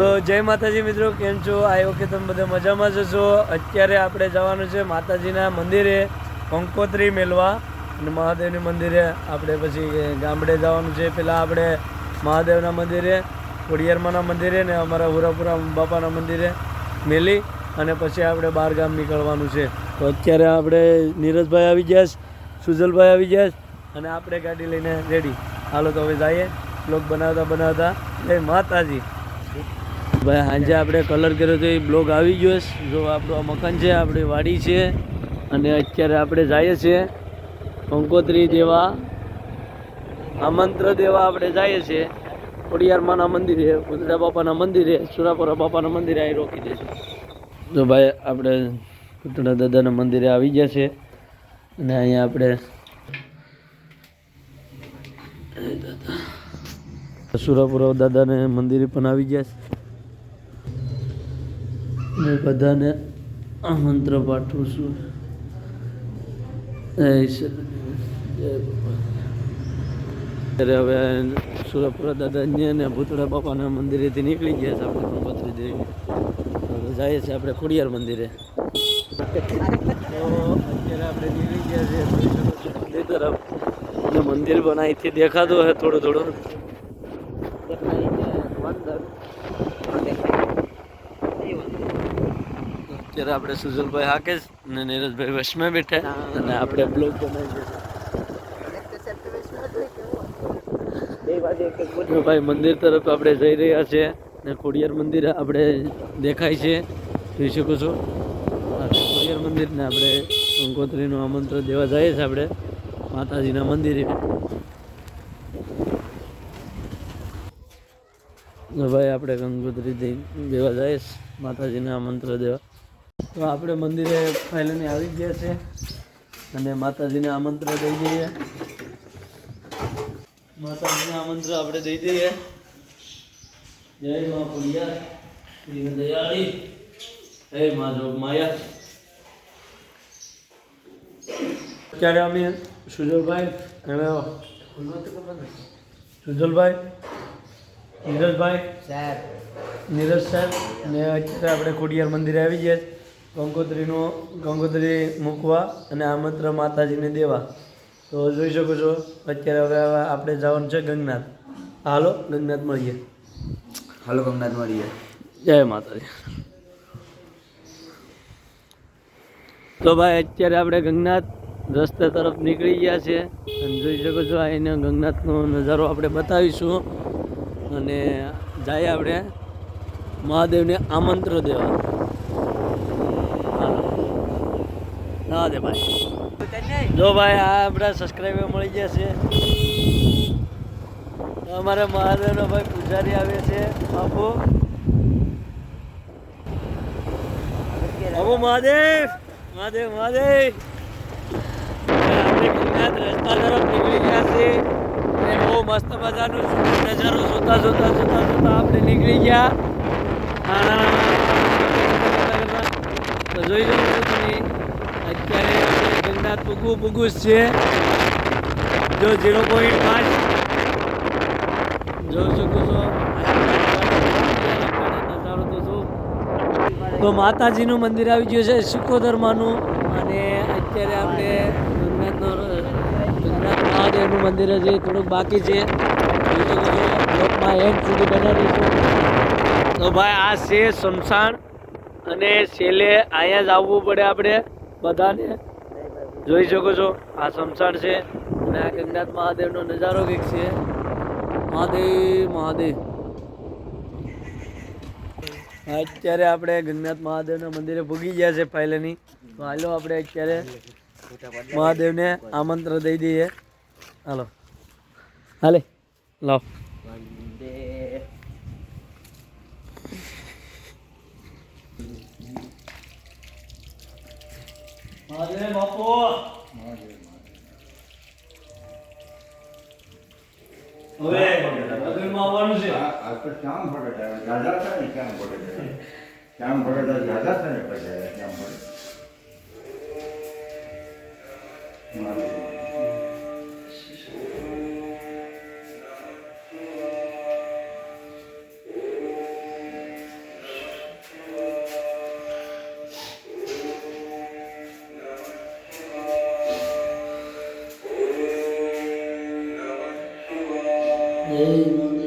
તો જય માતાજી મિત્રો, કેમ છો? આ વખતે તમે બધા મજામાં જશો અત્યારે આપણે જવાનું છે માતાજીના મંદિરે, કંકોત્રી મેળવા અને મહાદેવની મંદિરે આપણે પછી ગામડે જવાનું છે. પહેલાં આપણે મહાદેવના મંદિરે, ખોડિયારમાના મંદિરે ને અમારા હુરાપુરા બાપાના મંદિરે મેલી અને પછી આપણે બહાર ગામ નીકળવાનું છે. તો અત્યારે આપણે નીરજભાઈ આવી ગયા સુજલભાઈ આવી ગયા અને આપણે ગાડી લઈને રેડી હાલો તો હવે જઈએ. બ્લોગ બનાવતા બનાવતા જય માતાજી. ભાઈ સાંજે આપણે કલર કર્યો તો એ બ્લોગ આવી ગયો છે. જો આપણું આ મકાન છે, આપણી વાડી છે. અને અત્યારે આપણે જઈએ છીએ કંકોત્રી દેવા, આમંત્ર દેવા આપણે જઈએ છીએ. ખોડિયારમાના મંદિરે ઉદરા બાપાના મંદિરે, સુરાપુરા બાપાના મંદિરે અહીં રોકી દે છે જો ભાઈ, આપણે કુટડા દાદાના મંદિરે આવી ગયા છે. અને અહીંયા આપણે સુરાપુરા દાદાને મંદિરે પણ આવી ગયા છે. ને બધાને આમંત્ર પાઠવું છું. ત્યારે હવે સુરપુરા દાદા અને ભૂતળા બાપાના મંદિરેથી નીકળી ગયા છે આપણે ગણપતિ દેવી. હવે જઈએ છીએ આપણે ખોડિયાર મંદિરે. અત્યારે આપણે નીકળી છીએ મંદિર તરફ. અને મંદિર પણ અહીંથી દેખાતું હે થોડું થોડું. અત્યારે આપણે સુજલભાઈ હાકેશ અને નીરજભાઈ વશમાં બેઠા અને આપણે બ્લોગ બનાવી ભાઈ મંદિર તરફ આપણે જઈ રહ્યા છે ને ખોડિયાર મંદિર આપણે દેખાય છે. જોઈ શકો છો. ખોડિયાર મંદિર ને આપણે કંકોત્રીનું આમંત્રણ દેવા જઈએ છીએ આપણે. માતાજીના મંદિરે. ભાઈ આપણે ગંગોત્રી દેવા જઈએ છીએ. માતાજીને આમંત્રણ દેવા. તો આપણે મંદિરે ફાઇલને આવી ગયા છે. અને માતાજીને આમંત્રણ દઈ દઈએ. માતાજીને આમંત્રણ આપણે દઈ દઈએ. જય મા પુલિયા શ્રી દયાળી હે મા જોગ માયા અત્યારે અમે સુજલભાઈ? અને સુજલભાઈ? નીરજભાઈ? સાહેબ. નીરજ સાહેબ? અને અત્યારે આપણે ખોડિયાર મંદિરે આવી ગયા છે. કંકોત્રીનું ગંગોત્રી મૂકવા અને આમંત્ર માતાજીને દેવા. તો જોઈ શકો છો અત્યારે હવે આપણે જવાનું છે ગંગનાથ. હાલો ગંગનાથ મળીએ. હાલો ગંગનાથ મળીએ. જય માતાજી. તો ભાઈ અત્યારે આપણે ગંગનાથ રસ્તા તરફ નીકળી ગયા છે. અને જોઈ શકો છો એને ગંગનાથનો નજારો આપણે બતાવીશું. અને જાય આપણે મહાદેવને આમંત્રણ દેવા. દે ભાઈ. જો ભાઈ, આ આપણા સબસ્ક્રાઈબર મળી ગયા છે. અમારે મહાદેવનો ભાઈ પૂજારી આવે છે. બાપુ. બાપુ મહાદેવ મહાદેવ મહાદેવ. આપણે તરફ નીકળી ગયા છે બહુ મસ્ત મજાનો નજારો જોતા જોતા જોતા જોતા આપણે નીકળી ગયા. જોઈ લો છો તમે અત્યારે ગંગાત પૂગવું પૂગવું છે. જો ઝીરો પોઈન્ટ પાંચ. જોઈ શકો છો. તો માતાજીનું મંદિર આવી ગયું છે સિકોદરમાનું અને અત્યારે આપણે ગંગનાથ મહાદેવનું મંદિર હજી થોડુંક બાકી છો. બ્લોકમાં એન્ડ સુધી બનાવીશું તો ભાઈ, આ છે શમશાન. અને છેલ્લે અહીંયા જ આવવું પડે આપણે બધાને. જોઈ શકો છો, આ શમશાન છે અને આ ગંગનાથ મહાદેવનો નજારો કંઈક છે. મહાદેવ મહાદેવ. અત્યારે આપણે ગંગનાથ મહાદેવના મંદિરે ભૂગી ગયા છે પહેલેની તો હાલો આપણે અત્યારે મહાદેવને આમંત્રણ દઈ દઈએ. હાલો. હાલે. લાવ મહાદેવ બાપુ હવે લગ્નમાં આવવાનું છે આ તો શ્યામ ભગત આવે. દાદા છે ને શ્યામ ભગત આવે શ્યામ ભગત દાદા છે ને પછી, શ્યામ ભગત. મારું Amen.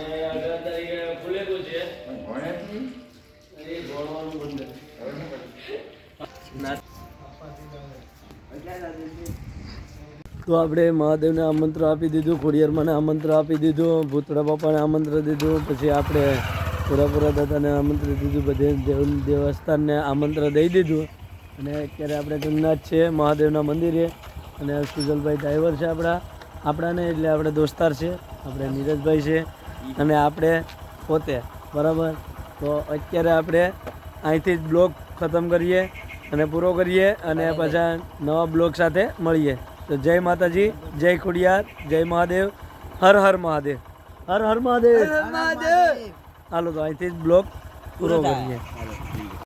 અઢાર તારીખે છે. એ ભણવાનું? તો આપણે મહાદેવને આમંત્ર આપી દીધું ખોડિયારમાંને આમંત્ર આપી દીધું ભૂતળા બાપાને આમંત્ર દીધું પછી આપણે પૂરાપુરા દાદાને આમંત્ર દીધું બધે દેવ દેવસ્થાનને આમંત્ર દઈ દીધું. અને અત્યારે આપણે ગંગનાથ છે મહાદેવના મંદિરે. અને સુજલભાઈ ડ્રાઈવર છે આપણા. આપણાને એટલે આપણે દોસ્તાર છે. આપણે નીરજભાઈ છે. અને આપણે પોતે બરાબર? તો અત્યારે આપણે અહીંથી જ બ્લોગ ખતમ કરીએ અને પૂરો કરીએ અને પાછા નવા બ્લોગ સાથે મળીએ. તો જય માતાજી જય ખોડિયાર જય મહાદેવ હર હર મહાદેવ. હર હર મહાદેવ. હાલો તો અહીંથી જ બ્લોગ પૂરો કરીએ.